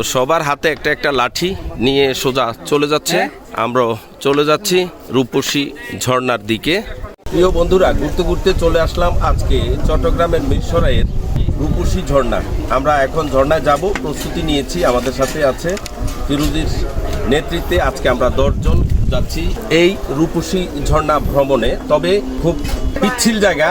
তো সবার হাতে একটা একটা লাঠি নিয়ে সোজা চলে যাচ্ছে। আমরাও চলে যাচ্ছি রূপসী ঝর্ণার দিকে। প্রিয় বন্ধুরা, ঘুরতে ঘুরতে চলে আসলাম আজকে চট্টগ্রামের মিরসরাইয়ের রূপসী ঝর্ণা। আমরা এখন ঝর্ণায় যাব, প্রস্তুতি নিয়েছি, আমাদের সাথে আছে ফিরুজির নেতৃত্বে আজকে আমরা দশজন যাচ্ছি এই রূপসী ঝর্ণা ভ্রমণে। তবে খুব পিচ্ছিল জায়গা,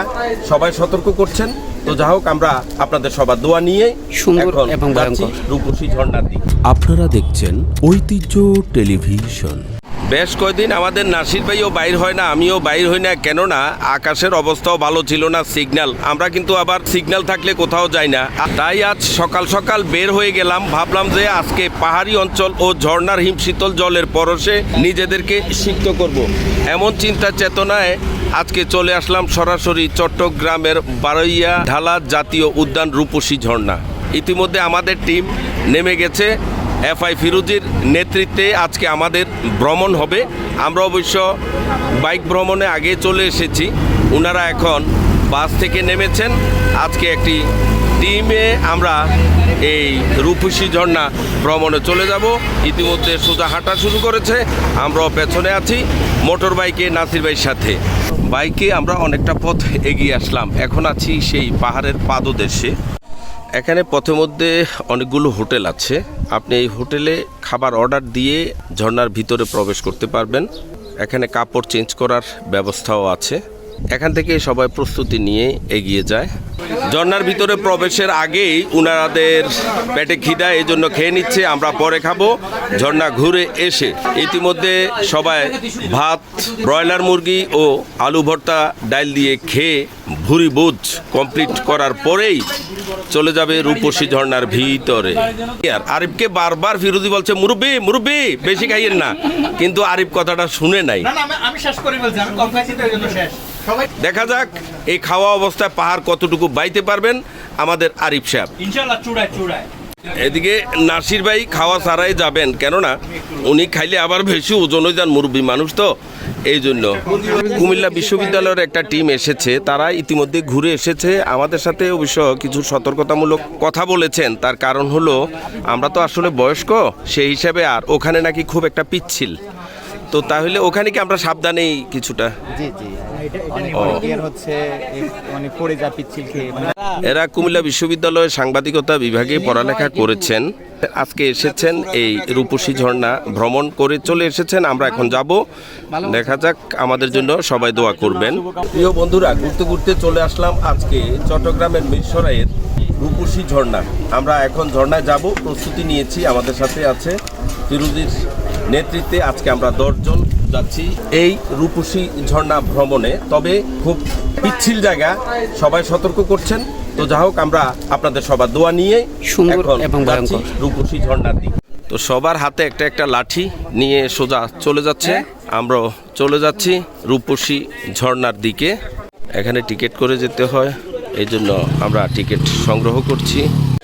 সবাই সতর্ক করছেন। তো যা হোক আমরা আপনাদের সবার দোয়া নিয়ে সুন্দর এবং ভয়ঙ্কর। রূপসী ঝর্ণার দিকে আপনারা দেখছেন ঐতিহ্য টেলিভিশন বেশ কয়দিন আমাদের নাসির ভাইও বাইর হয় না আমিও বাইর হই না কেননা আকাশের অবস্থাও ভালো ছিল না সিগন্যাল আমরা কিন্তু আবার সিগন্যাল থাকলে কোথাও যাই না তাই আজ সকাল সকাল বের হয়ে গেলাম ভাবলাম যে আজকে পাহাড়ি অঞ্চল ও ঝর্ণার হিমশীতল জলের পরশে নিজেদেরকে সিক্ত করব। এমন চিন্তা চেতনায় আজকে চলে আসলাম সরাসরি চট্টগ্রামের বারইয়া ঢালা জাতীয় উদ্যান রূপসী ঝর্ণা। ইতিমধ্যে আমাদের টিম নেমে গেছে। এফআই ফিরুজির নেতৃত্বে আজকে আমাদের ভ্রমণ হবে। আমরা অবশ্য বাইক ভ্রমণে আগে চলে এসেছি। ওনারা এখন বাস থেকে নেমেছেন। আজকে একটি টিমে আমরা এই রূপসী ঝর্ণা ভ্রমণে চলে যাব। ইতিমধ্যে সোজা হাঁটা শুরু করেছে। আমরাও পেছনে আছি মোটর বাইকে নাসির ভাইয়ের সাথে। বাইকে আমরা অনেকটা পথ এগিয়ে আসলাম। এখন আছি সেই পাহাড়ের পাদদেশে। এখানে পথে মধ্যে অনেকগুলো হোটেল আছে। আপনি এই হোটেলে খাবার অর্ডার দিয়ে ঝর্ণার ভিতরে প্রবেশ করতে পারবেন। এখানে কাপড় চেঞ্জ করার ব্যবস্থাও আছে। এখান থেকে সবাই প্রস্তুতি নিয়ে এগিয়ে যায়। ঝর্ণার ভিতরে প্রবেশের আগেই উনাদের পেটে খিদা এই জন্য খেয়ে নিচ্ছে, আমরা পরে খাব। ঝর্ণা ঘুরে এসে ইতিমধ্যে সবাই ভাত, ব্রয়লার মুরগি ও আলু ভর্তা ডাল দিয়ে খেয়ে ভুরি বুঝ কমপ্লিট করার পরেই চলে যাবে রূপসী ঝর্ণার ভিতরে। আর আরিফকে বারবার ফিরোজি বলছে, মুরব্বি মুরব্বি, বেশি খাইয়েন না। কিন্তু আরিফ কথাটা শুনে নাই। শেষ করে শেষ। দেখা যাক এই খাওয়া অবস্থায় পাহাড় কতটুকু বাইতে পারবেন আমাদের আরিফ সাহেব। ইনশাল্লাহ চূড়ায় চূড়ায়। এদিকে নাসির ভাই খাওয়া ছাড়াই যাবেন কেননা উনি খাইলে আবার বেশি ওজন হয়ে যান মুরব্বী মানুষ তো এই জন্য। কুমিল্লা বিশ্ববিদ্যালয়ের একটা টিম এসেছে তারা ইতিমধ্যে ঘুরে এসেছে আমাদের সাথে অবশ্য কিছু সতর্কতামূলক কথা বলেছেন তার কারণ হলো আমরা তো আসলে বয়স্ক সেই হিসাবে আর ওখানে নাকি খুব একটা পিচ্ছিল। তো তাহলে ওখানে কি আমরা সাবধানেই কিছুটা? জি জি। হচ্ছে মানে পড়ে যা পিচ্ছিল খেয়ে মানে এরা কুমিল্লা বিশ্ববিদ্যালয়ের সাংবাদিকতা বিভাগে পড়ালেখা করেছেন। আজকে এসেছেন এই রূপসী ঝর্ণা ভ্রমণ করে চলে এসেছেন আমরা এখন যাব। দেখা যাক আমাদের জন্য সবাই দোয়া করবেন। প্রিয় বন্ধুরা ঘুরতে ঘুরতে চলে আসলাম আজকে চট্টগ্রামের মিরসরাইয়ের রূপসী ঝর্ণা। আমরা এখন ঝর্ণায় যাব প্রস্তুতি নিয়েছি আমাদের সাথে আছে ফিরুজির নেতৃত্বে আজকে আমরা দশজন যাচ্ছি এই রূপসী ঝর্ণা ভ্রমণে। তবে খুব পিচ্ছিল জায়গা সবাই সতর্ক করছেন। তো যা হোক আমরা আপনাদের সবার দোয়া নিয়ে এখন। রূপসী ঝর্ণার দিকে। তো সবার হাতে একটা একটা লাঠি নিয়ে সোজা চলে যাচ্ছে। আমরাও চলে যাচ্ছি রূপসী ঝর্ণার দিকে। এখানে টিকিট করে যেতে হয়। এই জন্য আমরা টিকিট সংগ্রহ করছি।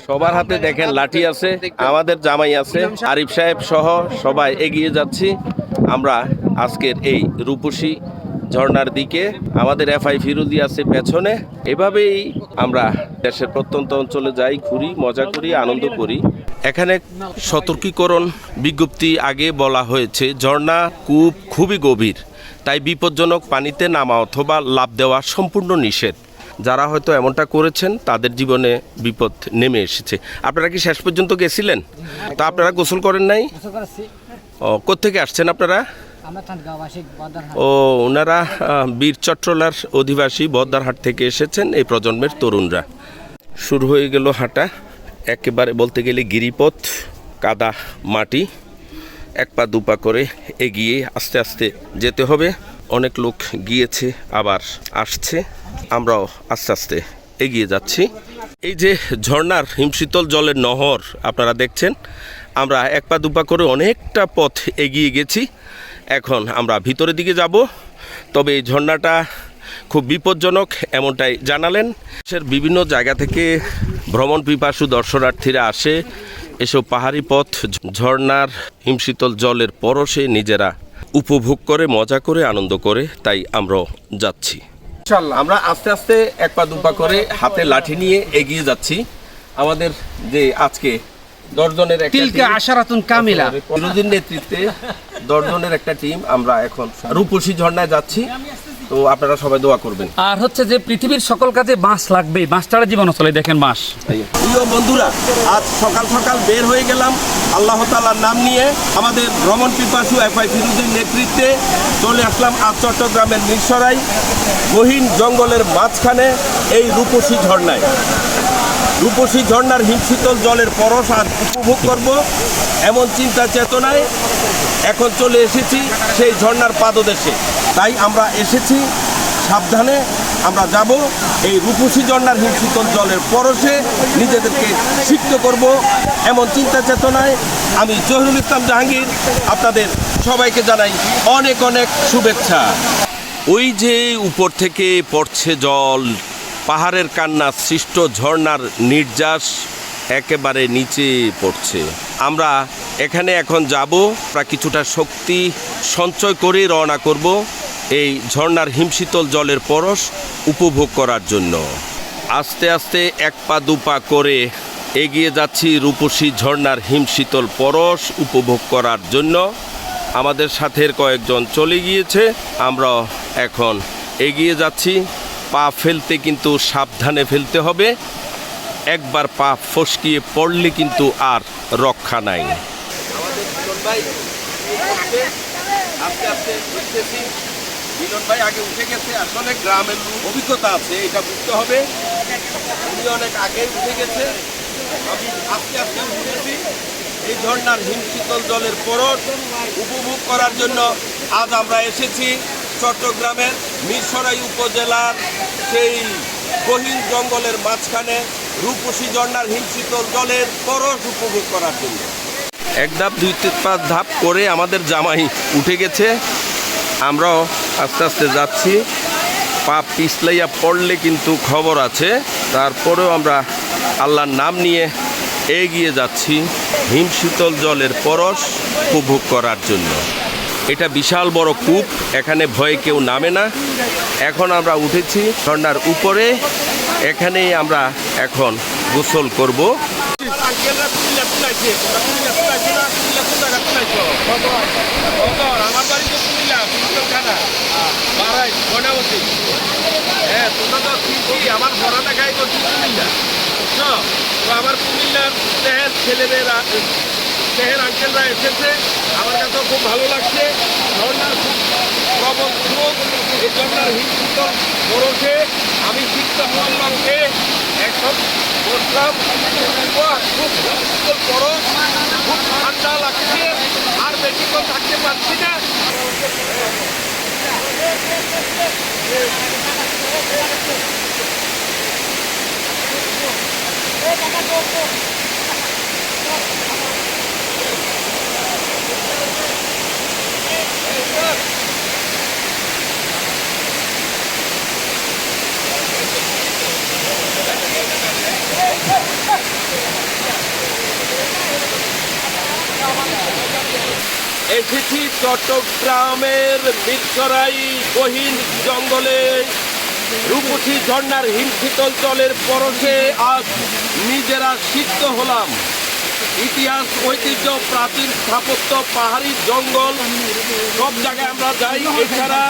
সবার হাতে দেখেন লাঠি আছে, আমাদের জামাই আছে, আরিফ সাহেব সহ সবাই এগিয়ে যাচ্ছি। আমরা আজকের এই রূপসী ঝর্ণার দিকে, আমাদের এফআই ফিরুদি আছে পেছনে। এভাবেই আমরা দেশের প্রত্যন্ত অঞ্চলে যাই, ঘুরি, মজা করি, আনন্দ করি। এখানে সতর্কীকরণ বিজ্ঞপ্তি আগে বলা হয়েছে, ঝর্ণা কূপ খুবই গভীর, তাই বিপজ্জনক পানিতে নামা অথবা লাভ দেওয়া সম্পূর্ণ নিষেধ। যারা হয়তো এমনটা করেছেন তাদের জীবনে বিপদ নেমে এসেছে। আপনারা কি শেষ পর্যন্ত গেছিলেন? তা আপনারা গোসল করেন নাই? ও কোত্থেকে আসছেন আপনারা? ও ওনারা বীর চট্টলার অধিবাসী বদ্দারহাট থেকে এসেছেন এই প্রজন্মের তরুণরা। শুরু হয়ে গেল হাঁটা একেবারে বলতে গেলে গিরিপথ কাদা মাটি এক পা দু পা করে এগিয়ে আস্তে আস্তে যেতে হবে। অনেক লোক গিয়েছে, আবার আসছে। আমরাও আস্তে আস্তে এগিয়ে যাচ্ছি। এই যে ঝর্নার হিমশীতল জলের নহর আপনারা দেখছেন, আমরা এক পা দুপা করে অনেকটা পথ এগিয়ে গেছি। এখন আমরা ভিতরের দিকে যাব, তবে এই ঝর্ণাটা খুব বিপজ্জনক, এমনটাই জানালেন। দেশের বিভিন্ন জায়গা থেকে ভ্রমণ পিপাসু দর্শনার্থীরা আসে, এসব পাহাড়ি পথ, ঝর্ণার হিমশীতল জলের পরশে নিজেরা উপভোগ করে মজা করে আনন্দ করে তাই আমরা যাচ্ছি। আমরা আস্তে আস্তে এক পা দুপা করে হাতে লাঠি নিয়ে এগিয়ে যাচ্ছি। আমাদের যে আজকে দশজনের তিলকে আশারাতুন কামিলা। বিরোধীর নেতৃত্বে দশজনের একটা টিম আমরা এখন রূপসী ঝর্ণায় যাচ্ছি। তো আপনারা সবাই দোয়া করবেন। আর হচ্ছে যে পৃথিবীর সকল কাজে বাঁশ লাগবে বাঁশ ছাড়া জীবন চলে দেখেন বাঁশ। প্রিয় বন্ধুরা আজ সকাল সকাল বের হয়ে গেলাম আল্লাহ তালার নাম নিয়ে আমাদের ভ্রমণ পিপাসু এফআই ফিরুজের নেতৃত্বে চলে আসলাম আজ চট্টগ্রামের মিরসরাই গহীন জঙ্গলের মাঝখানে এই রূপসী ঝর্ণায়। রূপসী ঝর্ণার হিমশীতল জলের পরশ আর উপভোগ করব এমন চিন্তা চেতনায় এখন চলে এসেছি সেই ঝর্ণার পাদদেশে। তাই আমরা এসেছি, সাবধানে আমরা যাব। এই রূপসী ঝর্ণার হিমশীতল জলের পরশে নিজেদেরকে সিক্ত করব এমন চিন্তা চেতনায়। আমি জহিরুল ইসলাম জাহাঙ্গীর, আপনাদের সবাইকে জানাই অনেক অনেক শুভেচ্ছা। ওই যে উপর থেকে পড়ছে জল, পাহাড়ের কান্না, সৃষ্ট ঝর্ণার নির্যাস একেবারে নিচে পড়ছে। আমরা এখানে এখন যাব আমরা কিছুটা শক্তি সঞ্চয় করে রওনা করব। এই ঝর্নার হিমশীতল জলের পরশ উপভোগ করার জন্য আস্তে আস্তে এক পা দুপা করে এগিয়ে যাচ্ছি রূপসী ঝর্ণার হিমশীতল পরশ উপভোগ করার জন্য আমাদের সাথের কয়েকজন চলে গিয়েছে আমরা এখন এগিয়ে যাচ্ছি পা ফেলতে কিন্তু সাবধানে ফেলতে হবে একবার পা ফসকিয়ে পড়লে কিন্তু আর রক্ষা নাই আস্তে আস্তে মিলন ভাই আগে উঠে গেছে, আসলে গ্রামের অভিজ্ঞতা আছে, এটা বুঝতে হবে। উনি অনেক আগে উঠে গেছে। আমি আস্তে আস্তে উঠেছি। এই ঝর্ণার হিমশীতল জলের পরশ উপভোগ করার জন্য আজ আমরা এসেছি চট্টগ্রামের মিরসরাই উপজেলার সেই গহীন জঙ্গলের মাঝখানে রূপসী ঝর্ণার হিমশীতল জলের পরশ উপভোগ করার জন্য। এক ধাপ, দুই পাঁচ ধাপ করে আমাদের জামাই উঠে গেছে। আমরাও আস্তে আস্তে যাচ্ছি। পা পিছলাইয়া পড়লে কিন্তু খবর আছে। তারপরেও আমরা আল্লাহর নাম নিয়ে এগিয়ে যাচ্ছি হিমশীতল জলের পরশ উপভোগ করার জন্য। এটা বিশাল বড় কূপ, এখানে ভয়ে কেউ নামে না। এখন আমরা উঠেছি ঝর্ণার উপরে। এখানেই আমরা এখন গোসল করব। আমার বাড়ি কুমিল্লা কুমিল্লার খানা বারাই হ্যাঁ তোমরা তো ঠিকই আমার পড়াটা খাই তো কুমিল্লা বুঝছ তো আমার কুমিল্লার দেহের ছেলেমেয়েরা দেহের আঙ্কেলরা এসেছে আমার কাছে খুব ভালো লাগছে ঝর্ণার খুব প্রবল স্রোত এই ঝর্ণার হিমশীতল বরফে আমি শিখতে হওয়ার লক্ষ্যে এখন বসলাম খুব খুব ঠান্ডা লাগছে আর বেশিক্ষণ থাকতে পারছি না এসেছি চট্টগ্রামের মিরসরাই গহীন জঙ্গলে। রূপসী ঝর্ণার হিমশীতল জলের পরশে আজ নিজেরা সিদ্ধ হলাম। ইতিহাস, ঐতিহ্য, প্রাচীন স্থাপত্য, পাহাড়ি জঙ্গল, সব জায়গায় আমরা যাই। এছাড়া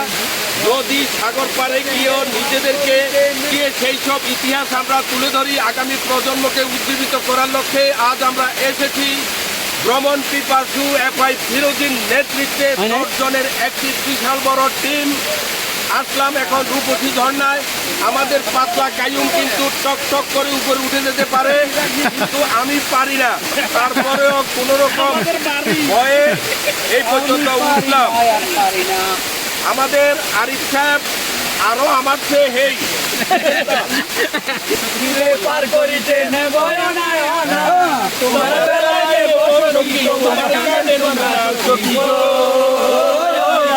নদী, সাগর পাড়ে গিয়েও নিজেদেরকে গিয়ে সেই সব ইতিহাস আমরা তুলে ধরি। আগামী প্রজন্মকে উজ্জীবিত করার লক্ষ্যে আজ আমরা এসেছি। ভ্রমণ পিপাসু, এফআই ফিরোজিন নেতৃত্বে দশ জনের একটি বিশাল বড় টিম। আসলাম এখন রূপসী ঝর্ণায় আমাদের পাতলা কায়ুম কিন্তু টক টক করে উপরে উঠে যেতে পারে কিন্তু আমি পারি না। তারপরেও কোন রকম ভয়ে এই পর্যন্ত উঠলাম। আমাদের আরিফ সাহেব আরও আমার চেয়ে হেই। পার করিতে তোমার বেলায়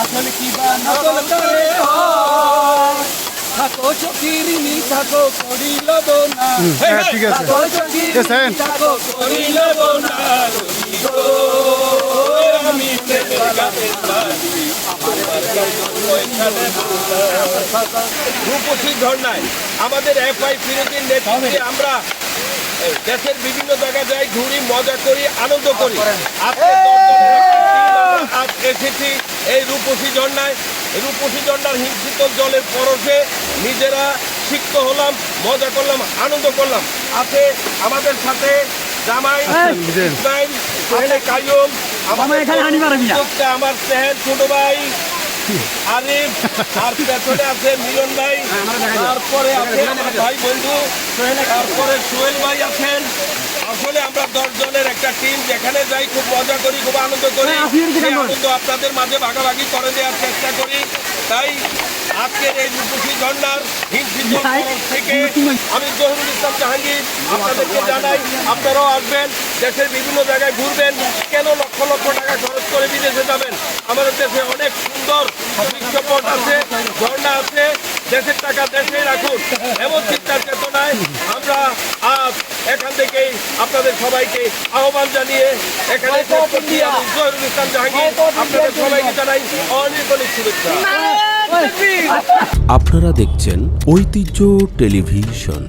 আসলে কি বা নকল করে হয়? থাকো চকিরিনি থাকো করি লব না ঠিক আছে। থাকো চকিরিনি থাকো করি লব না আমি না। রূপসী ঝর্ণায় আমাদের এফআই ফিরোজের নেতৃত্বে আমরা দেশের বিভিন্ন জায়গায় যাই ঘুরি মজা করি আনন্দ করি। আজ এসেছি এই রূপসী ঝর্ণায়। রূপসী ঝর্ণার হিংসিত জলের পরশে নিজেরা সিক্ত হলাম মজা করলাম আনন্দ করলাম। আছে আমাদের সাথে জামাই উদ্যোক্তা, আমার স্নেহের ছোট ভাই আরিফ আর পেছনে আছে মিলন ভাই তারপরে আছে ভাই বন্ধু তারপরে সোহেল ভাই আছেন। আসলে আমরা দশ জনের একটা টিম যেখানে যাই খুব মজা করি খুব আনন্দ করি। সেই আনন্দ আপনাদের মাঝে ভাগাভাগি করে দেওয়ার চেষ্টা করি। তাই আজকের এই রূপসী ঝর্ণার পরশ থেকে আমি জহিরুল ইসলাম জাহাঙ্গীর আপনাদেরকে জানাই আপনারাও আসবেন দেশের বিভিন্ন জায়গায় ঘুরবেন। কেন লক্ষ লক্ষ টাকা খরচ করে বিদেশে যাবেন? আমাদের দেশে অনেক সুন্দর আছে ঝর্ণা আছে দেশের টাকা দেশেই রাখুন। এমন চিন্তার চেতনায় আমরা আজ এখান থেকেই আপনাদের সবাইকে আহ্বান জানিয়ে এখানে জহিরুল ইসলাম জাহাঙ্গীর আপনাদের সবাইকে জানাই অনেক অনেক শুভেচ্ছা। আপনারা দেখছেন ঐতিহ্য টেলিভিশন।